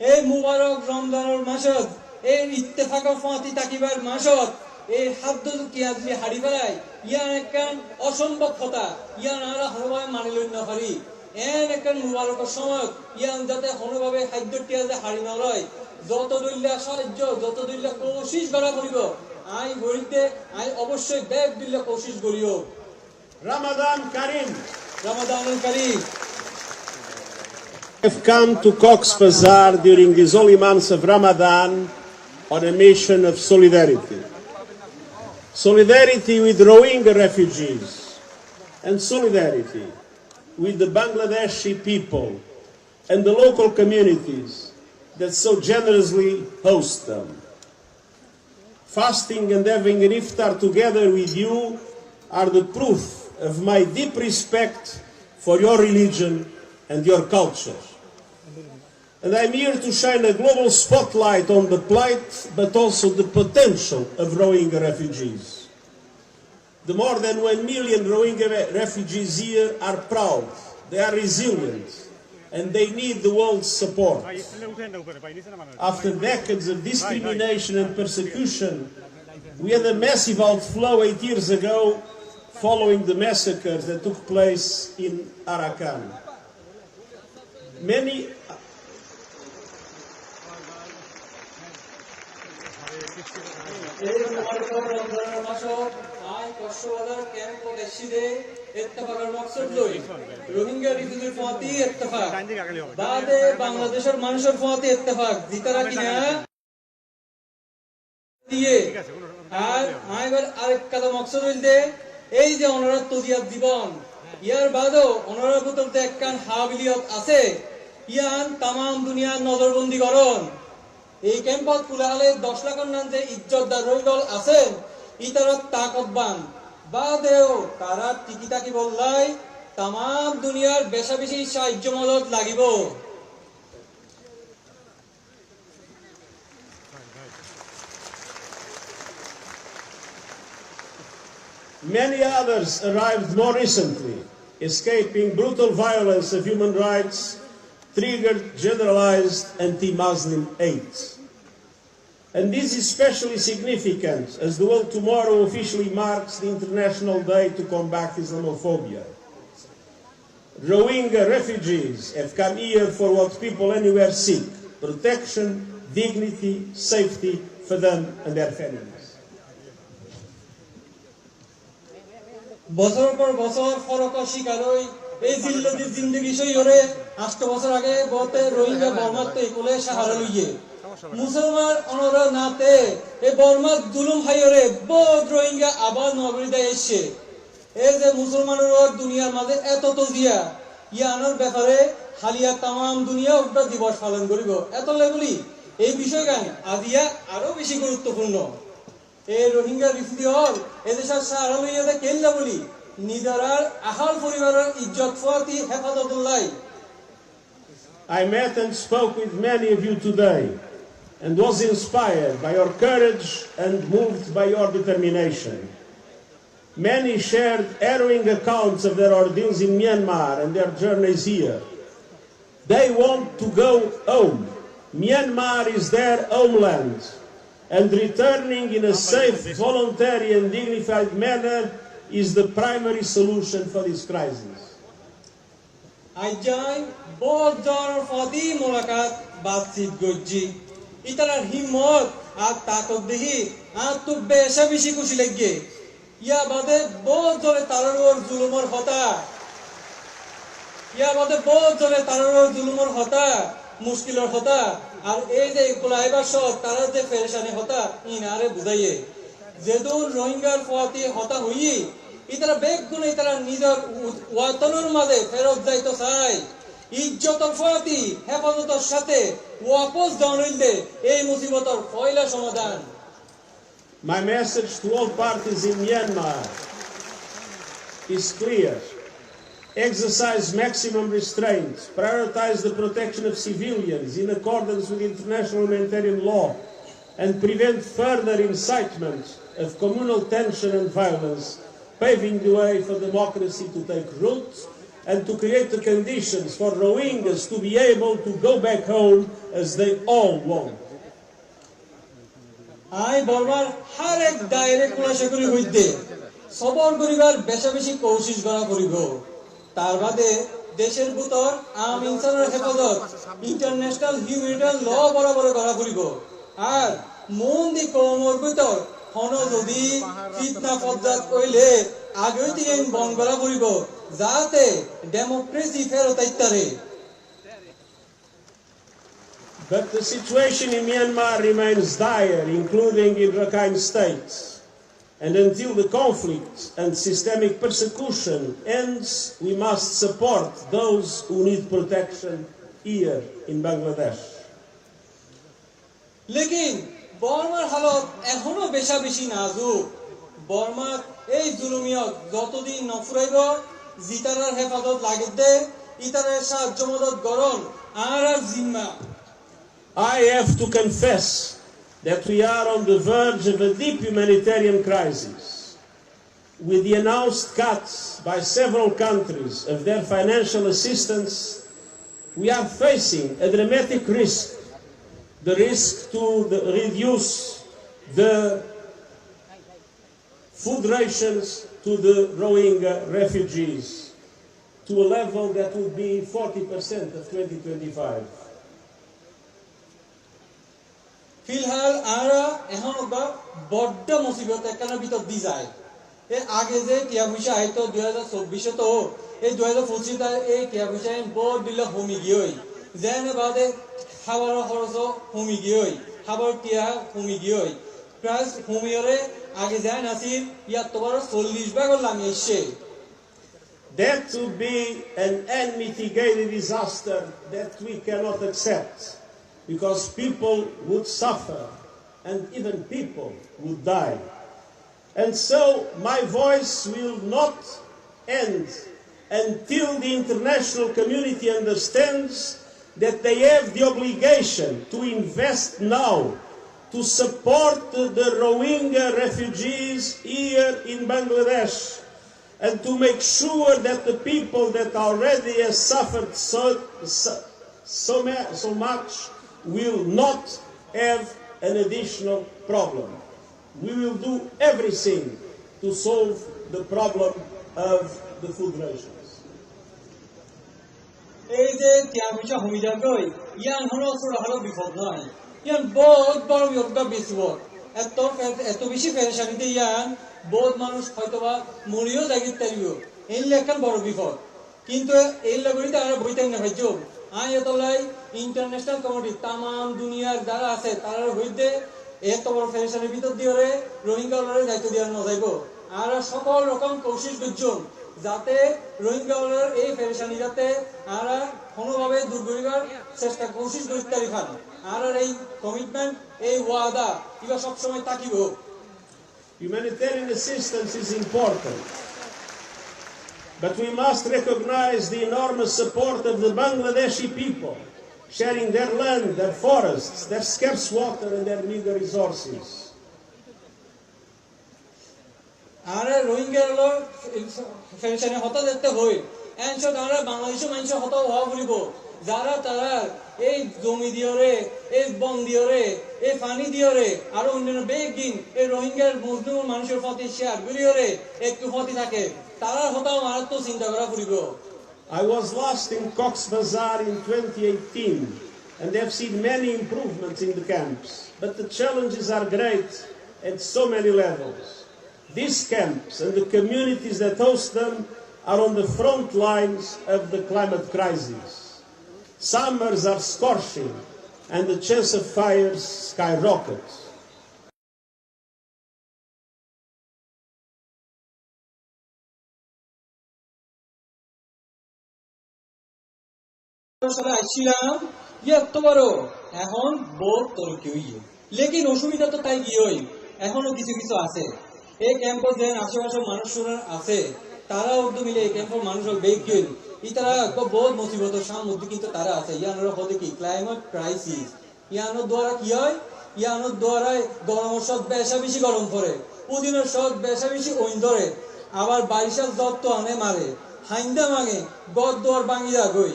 এই মুবারক রমজানের মাসত এই ইত্তেফাকর ফাঁতি তাকিবার মাসত এই হাদ্দ কিয়াজলি হাড়ি বেড়াই ইয়ান একখান অসম্ভব কথা ইয়ান আমরা হরভাবে মানি লই না পারি। এন একখান মুবারকের সময় ইয়ান যাতে হরভাবে খাদ্য টিয়াজে হাড়ি নলয় যত দৈল্যা সাহায্য যত দৈল্যা কোশিস করা করিব আই গরিতে আই অবশ্যই ব্যাগ দিল্লা কোশিস করিও। Ramadan Karim. Ramadanul Karim. I've come to Cox's Bazar during these holy months of Ramadan on a mission of solidarity. Solidarity with Rohingya refugees and solidarity with the Bangladeshi people and the local communities that so generously host them. Fasting and having an iftar together with you are the proof of my deep respect for your religion and your culture. And I'm here to shine a global spotlight on the plight, but also the potential of Rohingya refugees. The more than one million Rohingya refugees here are proud, they are resilient, and they need the world's support. After decades of discrimination and persecution, we had a massive outflow eight years ago following the massacres that took place in Arakan. Many বাংলাদেশের মানুষের ফাঁতি ইত্তেফাক জিতারা কিনা দিয়ে আর এবার আরেক কথা মকসদ হইলতে এই যে অনারত তদিয়াত জীবন ইয়ার বাদেও অনারত ভিতরতে একখান হাবিলিয়ত আছে ইয়ান তামাম দুনিয়ার নজরবন্দি করন এই ক্যাম্পত কুলাহালে দশ লাখের নাম যে ইজ্জতদার রইদল আছেন ইতারত তাকতবান বাদেও তারা টিকি টাকি বললাই তামাম দুনিয়ার বেশা বেশি সাহায্য মদত লাগিব Many others arrived more recently, escaping brutal violence of human rights, triggered generalized anti-Muslim hate. And this is especially significant as the world tomorrow officially marks the International Day to Combat Islamophobia. Rohingya refugees have come here for what people anywhere seek protection, dignity, safety for them and their families. বছর পর বছর ফরক শিকার হই এই জিল্লতি জিন্দগি সইরে আষ্ট বছর আগে বলতে রোহিঙ্গা বর্মাত কোলে সাহারা লইয়ে মুসলমান অনর নাতে এই বর্মাত দুলুম হাইরে বহুত রোহিঙ্গা আবার নগরীতে এসছে। এই যে মুসলমানের দুনিয়ার মাঝে এত তো দিয়া ইয়ানোর ব্যাপারে হালিয়া তামাম দুনিয়া উল্টা দিবস পালন করিব। এত লেগুলি এই বিষয় গান আজিয়া আরও বেশি গুরুত্বপূর্ণ। এই রোহিঙ্গা রিফিউজি হল এদেশের সারা লইয়াতে কেল্লা বলি নিজরার আহাল পরিবারের ইজ্জত ফতি হেফাজতুল্লাহ। I met and spoke with many of you today. and was inspired by your courage and moved by your determination. Many shared harrowing accounts of their ordeals in Myanmar and their journeys here. They want to go home. Myanmar is their homeland, and returning in a safe, voluntary, and dignified manner is the primary solution for this crisis. I join both door for the Mulakat Basit Guji ইতারার হিম্মত আর তাকত দেখি আর তো বেশা বেশি খুশি লাগে ইয়া বাদে বহুত জনে তারার ওর জুলুমর হতা ইয়া বাদে বহুত জনে তারার ওর জুলুমর হতা মুশকিলর হতা আর এই যে কুলাইবার সব তারা যে পেরেশানি হতা ইনারে বুঝাইয়ে। যেহেতু রোহিঙ্গার ফতি হতা হইয়ে, ইতারা বেগ গুণ ইতারা নিজের ওয়াতনের মাঝে ফেরত যাইতো চাই ইজ্জতর ফতি হেফাজতের সাথে ওয়াপস দৌড়িলে এই মুসিবতর পয়লা সমাধান My message to all parties in Myanmar is clear. Exercise maximum restraint, prioritize the protection of civilians in accordance with international humanitarian law, and prevent further incitement of communal tension and violence, paving the way for democracy to take root and to create the conditions for Rohingyas to be able to go back home as they all want. আই বর্মার হার এক দায়রে কুলাশে করি হইতে, সবর করিবার বেশা কৌশিস করা করিব। তার বাদে দেশের ভিতর আম ইনসানের হেফাজত ইন্টারন্যাশনাল হিউম্যানিটারিয়ান ল বরাবর করা করিব। আর মন দি কমর ভিতর হন যদি ফিতনা ফজ্জাত কইলে আগে থেকে বন করা করিব। যাতে ডেমোক্রেসি ফেরত আইতারে But the situation in Myanmar remains dire, including in Rakhine State. And until the conflict and systemic persecution ends, we must support those who need protection here in Bangladesh. লেকিন বর্মার হালত এখনও বেশা বেশি নাজুক বর্মার এই জুলুমিয়ত যতদিন নফুরাইব জিতারার হেফাজত লাগে দে ইতারের সাহায্য মদত গরম আর আর জিম্মা I have to confess that we are on the verge of a deep humanitarian crisis. With the announced cuts by several countries of their financial assistance, we are facing a dramatic risk. The risk to the- reduce the food rations to the Rohingya refugees to a level that would be 40% of 2025. ফিলহাল আরা এখন বা বড্ড মুসিবত একখানের ভিতর দি যায় এ আগে যে টিয়া পয়সা আইতো দুই হাজার চব্বিশে তো, এই দুই হাজার পঁচিশে এই টিয়া পয়সা বড় দিলে হমি গিয়ে যেন বাদে খাবার খরচ হমি গিয়ে খাবার টিয়া হমি গিয়ে প্রায় হমিয়রে আগে যায় নাছিল ইয়ার তোমার চল্লিশ ভাগর লামি এসছে That would be an unmitigated disaster that we cannot accept because people would suffer and even people would die. And so my voice will not end until the international community understands that they have the obligation to invest now to support the Rohingya refugees here in Bangladesh and to make sure that the people that already have suffered so, so, so, ma- so much will not have an additional problem. We will do everything to solve the problem of the food rations. এই যে টিয়া পয়সা হমি যাগৈ ইয়ান হলো ছোট হলো বিপদ নয় ইয়ান বহুত বড় যোগ্যা বেশিব এত এত বেশি ফেরেশানিতে ইয়ান বহুত মানুষ হয়তোবা মরিও জাগিত তারিব এই লেখান বড় বিপদ। কিন্তু এই লগরিতে আর বইতে না ভাইজ আই এতলাই ইন্টারন্যাশনাল কমিটি তামাম দুনিয়ার যারা আছে। তার হইতে এত বড় ফেরেশানির ভিতর দিয়ে রোহিঙ্গা লড়াই দায়িত্ব দেওয়া না যাইব আর সকল রকম কৌশল গুজন যাতে রোহিঙ্গা এই ফেরেশানি যাতে আরা কোনোভাবে দূর করিবার চেষ্টা কোশিশ করি তারি খান। আর এই কমিটমেন্ট এই ওয়াদা ইবা সবসময় তাকিব Humanitarian assistance is important, but we must recognize the enormous support of the Bangladeshi people, sharing their land, their forests, their scarce water, and their meager resources. আর রোহিঙ্গা হলো ফেরেশানি হতা দেখতে হই এনশো তারা বাংলাদেশের মানুষ হতা হওয়া বলিব যারা তারা এই জমি দিয়রে এই বন দিয়রে এই পানি দিয়রে আর অন্যান্য বেগিন এই রোহিঙ্গার মুসলিম মানুষের প্রতি শেয়ার গুলিয়রে একটু প্রতি থাকে তারা হতাও মারাত্মক চিন্তা করা পড়িব I was last in Cox's Bazar in 2018 and have seen many improvements in the camps, but the challenges are great at so many levels. These camps and the communities that host them are on the front lines of the climate crisis. Summers are scorching and the chance of fires skyrockets. সালে আসছিলাম ইয়ে এখন bore তোর কেউই লেকিন অসুবিধা তো তাই হই এখনও কিছু কিছু আছে। এই ক্যাম্প যে আশেপাশের মানুষরা আছে তারা উদ্যোগ মিলে এই ক্যাম্পের মানুষের বেগ ইতারা বহুত মুসিবতের সামনে কিন্তু তারা আছে। ইয়ানোর হতে কি? ক্লাইমেট ক্রাইসিস ইয়ানোর দ্বারা কি হয়? ইয়ানোর দ্বারা গরমের সব বেশা বেশি গরম পড়ে। পুদিনের সব বেশা বেশি ওইন ধরে। আবার বারিশার জ্বর তো আনে মারে। হাইন্দা মাগে গদ দোয়ার বাঙিয়া গই।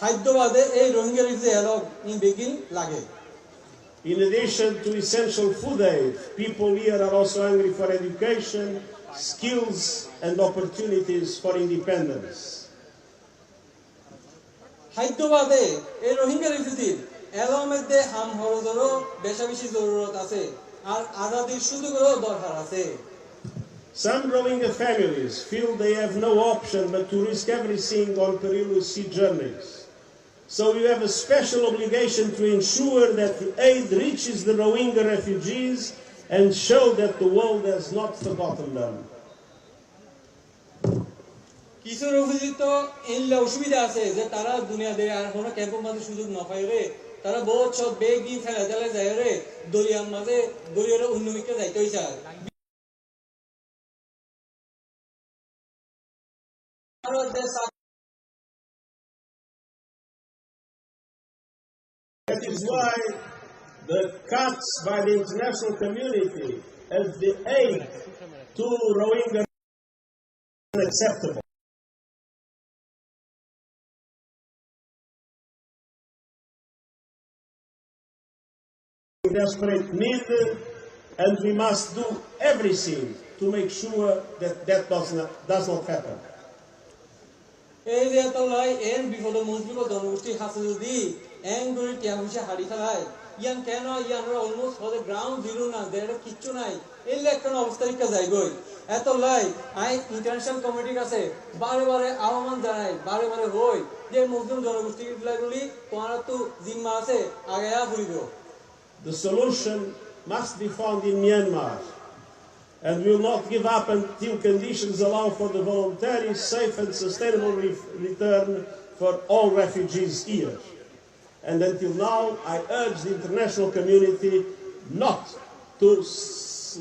খাদ্যবাদে এই রোহিঙ্গা রিফিউজি এলক ইন বেগিন লাগে। In addition to essential food aid, people here are also hungry for education, skills, and opportunities for independence. খাদ্যবাদে এই রোহিঙ্গা রিফিউজির এলর মধ্যে হাম হরদরও বেশা বেশি জরুরত আছে আর আজাদির সুযোগেরও দরকার আছে Some Rohingya families feel they have no option but to risk everything on perilous sea journeys. So we have a special obligation to ensure that the aid reaches the Rohingya refugees and show that the world has not forgotten them. কিছু refugee তো এনলে অসুবিধা আছে যে তারা দুনিয়া দিয়ে, আর কোনো ক্যাম্পের মাঝে সুযোগ না পাই রে। তারা বহুত সব বেগি ফেলা তেলে যায় রে। দরিয়ার মাঝে দরিয়ার অন্যমিকে যাইতে হইছে That is why the cuts by the international community of the aid to Rohingya are unacceptable. Desperate need, and we must do everything to make sure that that does not, does not happen. এই যে এত লাই N বিপদ মজবুত জনগোষ্ঠী হাসে যদি N করে টিয়া পয়সা হারি ফেলায় ইয়ান কেন? ইয়ান অলমোস্ট হলে গ্রাউন্ড জিরো না দেড় কিচ্ছু নাই। এই একটা অবস্থা রিকা যাই গই এত লাই আই ইন্টারন্যাশনাল কমিটির কাছে বারে বারে আহ্বান জানাই বারে বারে হই যে মুসলিম জনগোষ্ঠী তোমার তো জিম্মা আছে আগায়া ফুরিব The solution must be found in Myanmar. And we will not give up until conditions allow for the voluntary, safe, and sustainable re- return for all refugees here. And until now, I urge the international community not to s-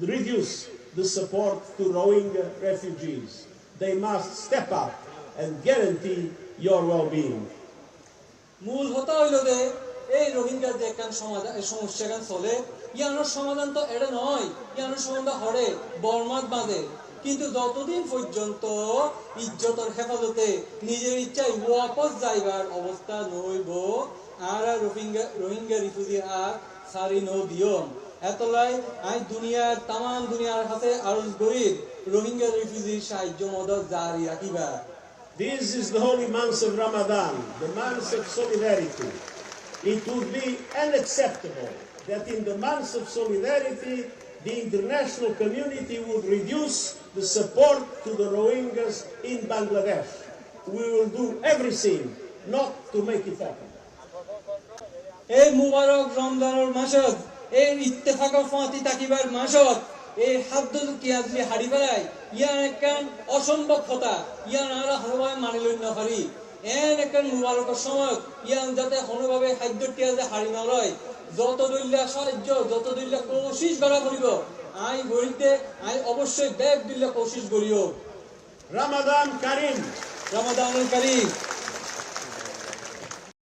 reduce the support to Rohingya refugees. They must step up and guarantee your well being. মূল হতা হইল যে এই রোহিঙ্গার যে একখান সমাধান সমস্যা খান চলে ইয়ানোর সমাধান তো এটা নয়। ইয়ানোর সমাধান হরে বর্মাত বাঁধে। কিন্তু যতদিন পর্যন্ত ইজ্জতর হেফাজতে নিজের ইচ্ছায় ওয়াপস যাইবার অবস্থা নইব আর আর রোহিঙ্গা রোহিঙ্গা রিফিউজি আর সারি নো দিয়ম। এতলাই আই দুনিয়ার তাম দুনিয়ার হাতে আরজ গরিব রোহিঙ্গা রিফিউজির সাহায্য মদত জারি রাখিবা This is the holy month of Ramadan, the month of solidarity. It would be unacceptable that in the month of solidarity, the international community would reduce the support to the Rohingyas in Bangladesh. We will do everything not to make it happen. এই মুবারক রমজানের মাসত এই ইত্তেফাক ফাঁতি তাকিবার মাসত এই হাদ্দ কিয়াজলি হারি বেড়াই ইয়ান একখান অসম্ভব কথা ইয়ান আমরা হনভাবে মানি লই না এন একখান মুবারকের সময় ইয়ান যাতে কোনোভাবে খাদ্য টিয়াজে হারি নলয় যত দৈল্যা সাহায্য যত দৈল্যা কোশিস গড়া করিব আই গরিতে আই অবশ্যই ব্যাগ দিল্লা কোশিস করিও রামাদান কারিম রামাদান কারীম